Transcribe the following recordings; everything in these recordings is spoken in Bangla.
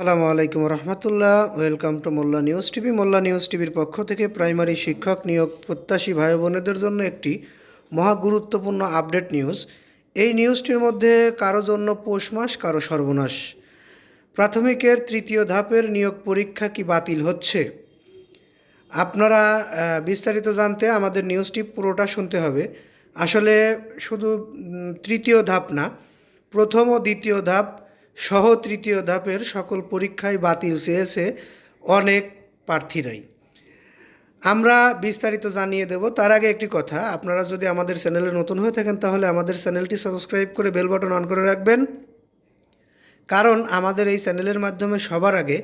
আসসালামু আলাইকুম রহমতুল্লাহ। Welcome to Molla news TV. Molla news টিভির পক্ষ থেকে প্রাইমারি শিক্ষক নিয়োগ প্রত্যাশী ভাই বোনেদের জন্য একটি মহা গুরুত্বপূর্ণ আপডেট নিউজ। এই নিউজটির মধ্যে কারও জন্য পৌষ মাস, কারও সর্বনাশ। প্রাথমিকের তৃতীয় ধাপের নিয়োগ পরীক্ষা কি বাতিল হচ্ছে? আপনারা বিস্তারিত জানতে আমাদের নিউজটি পুরোটা শুনতে হবে। আসলে শুধু তৃতীয় ধাপ না, প্রথম ও দ্বিতীয় ধাপ সহ তৃতীয় ধাপের সকল পরীক্ষায় বাতিল চেয়েছে অনেক প্রার্থীরাই। আমরা বিস্তারিত জানিয়ে দেব। তার আগে একটি কথা, আপনারা যদি আমাদের চ্যানেলে নতুন হয়ে থাকেন, তাহলে আমাদের চ্যানেলটি সাবস্ক্রাইব করে বেল বাটন অন করে রাখবেন। কারণ আমাদের এই চ্যানেলের মাধ্যমে সবার আগে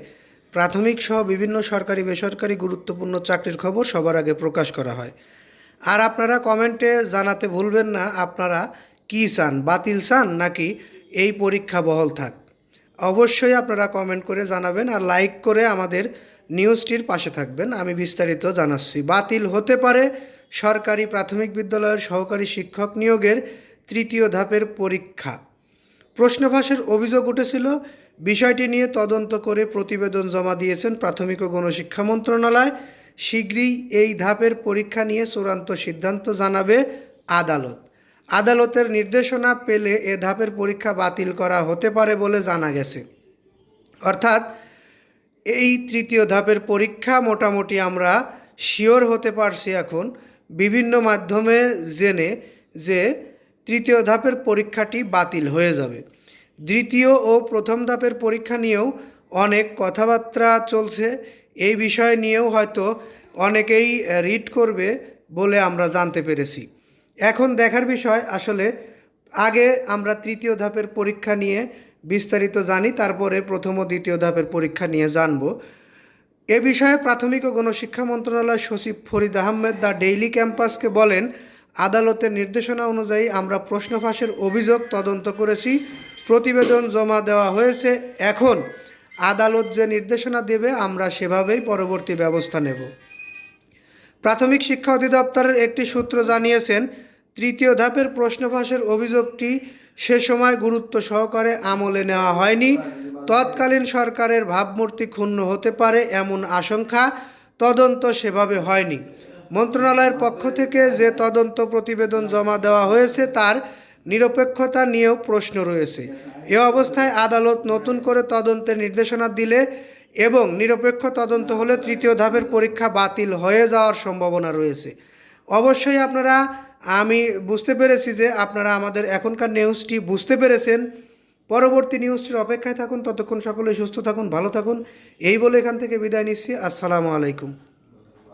প্রাথমিক সহ বিভিন্ন সরকারি, বেসরকারি গুরুত্বপূর্ণ চাকরির খবর সবার আগে প্রকাশ করা হয়। আর আপনারা কমেন্টে জানাতে ভুলবেন না, আপনারা কি চান, বাতিল চান নাকি এই পরীক্ষা বহল থাক? অবশ্যই আপনারা কমেন্ট করে জানাবেন আর লাইক করে আমাদের নিউজটির পাশে থাকবেন। আমি বিস্তারিত জানাচ্ছি। বাতিল হতে পারে সরকারি প্রাথমিক বিদ্যালয়ের সহকারী শিক্ষক নিয়োগের তৃতীয় ধাপের পরীক্ষা। প্রশ্ন ফাঁসের অভিযোগ উঠেছিল, বিষয়টি নিয়ে তদন্ত করে প্রতিবেদন জমা দিয়েছেন প্রাথমিক ও গণশিক্ষা মন্ত্রণালয়। শীঘ্রই এই ধাপের পরীক্ষা নিয়ে চূড়ান্ত সিদ্ধান্ত জানাবে আদালত। আদালতের নির্দেশনা পেলে এ ধাপের পরীক্ষা বাতিল করা হতে পারে বলে জানা গেছে। অর্থাৎ, এই তৃতীয় ধাপের পরীক্ষা মোটামুটি আমরা শিওর হতে পারছি এখন। বিভিন্ন মাধ্যমে জেনে যে তৃতীয় ধাপের পরীক্ষাটি বাতিল হয়ে যাবে। দ্বিতীয় ও প্রথম ধাপের পরীক্ষা নিয়েও অনেক কথাবার্তা চলছে। এই বিষয় নিয়েও হয়তো অনেকেই রিড করবে বলে আমরা জানতে পেরেছি। এখন দেখার বিষয় আসলে আগে আমরা তৃতীয় ধাপের পরীক্ষা নিয়ে বিস্তারিত জানি, তারপরে প্রথম ও দ্বিতীয় ধাপের পরীক্ষা নিয়ে জানব। এ বিষয়ে প্রাথমিক ও গণশিক্ষা মন্ত্রণালয় সচিব ফরিদ আহমেদ দ্য ডেইলি ক্যাম্পাসকে বলেন, আদালতের নির্দেশনা অনুযায়ী আমরা প্রশ্ন ফাঁসের অভিযোগ তদন্ত করেছি, প্রতিবেদন জমা দেওয়া হয়েছে, এখন আদালত যে নির্দেশনা দেবে আমরা সেভাবেই পরবর্তী ব্যবস্থা নেব। প্রাথমিক শিক্ষা অধিদপ্তরের একটি সূত্র জানিয়েছেন তৃতীয় ধাপের প্রশ্ন ফাঁসের অভিযোগটি সে সময় গুরুত্ব সহকারে আমলে নেওয়া হয়নি। তৎকালীন সরকারের ভাবমূর্তি ক্ষুণ্ণ হতে পারে এমন আশঙ্কা তদন্ত সেভাবে হয়নি। মন্ত্রণালয়ের পক্ষ থেকে যে তদন্ত প্রতিবেদন জমা দেওয়া হয়েছে তার নিরপেক্ষতা নিয়েও প্রশ্ন রয়েছে। এ অবস্থায় আদালত নতুন করে তদন্তের নির্দেশনা দিলে এবং নিরপেক্ষ তদন্ত হলে তৃতীয় ধাপের পরীক্ষা বাতিল হয়ে যাওয়ার সম্ভাবনা রয়েছে। অবশ্যই আপনারা আমি বুঝতে পেরেছি যে আপনারা আমাদের এখনকার নিউজটি বুঝতে পেরেছেন। পরবর্তী নিউজটির অপেক্ষায় থাকুন, ততক্ষণ সকলে সুস্থ থাকুন, ভালো থাকুন। এই বলে এখান থেকে বিদায় নিচ্ছি। আসসালামু আলাইকুম।